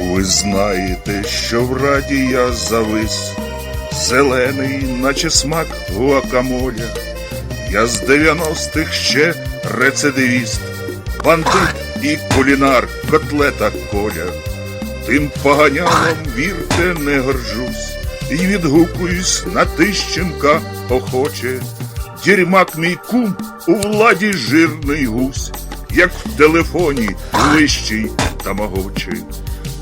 Ви знаєте, що в раді я завис, зелений, наче смак гуакамоля. Я з 90-х ще рецидивіст, бандит і кулінар котлета коля. Тим поганялом, вірте, не горжусь, і відгукуюсь на Тищенка охоче. Дірмак мій кум у владі жирний гусь, як в телефоні лищий тамагочий.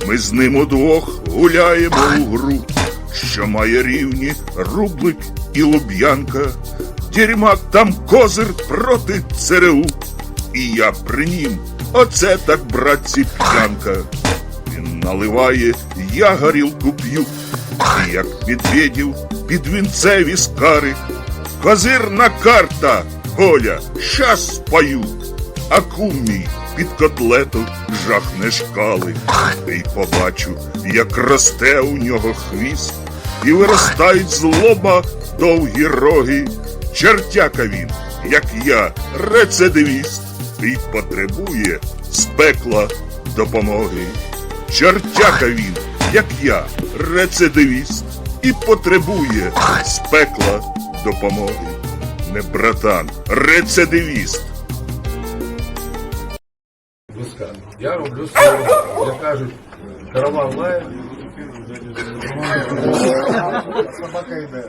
Ми з ним удвох гуляємо у гру, що має рівні рублик і луб'янка. Дірмак там козир проти ЦРУ. І я при нім, оце так, братці, п'янка. Він наливає, я горілку п'ю, і як медведів під вінцеві скари. Козирна карта, Коля, щас спою, а кум під котлету жахне шкали. І побачу, як росте у нього хвіст, і виростають з лоба довгі роги. Чертяка він, як я, рецидивіст, і потребує з пекла допомоги. Чертяка він, як я, рецидивіст, і потребує з пекла допомоги. Не братан, рецидивіст. Луска. Я роблю своє. Як кажуть, караван лає. Собака йде.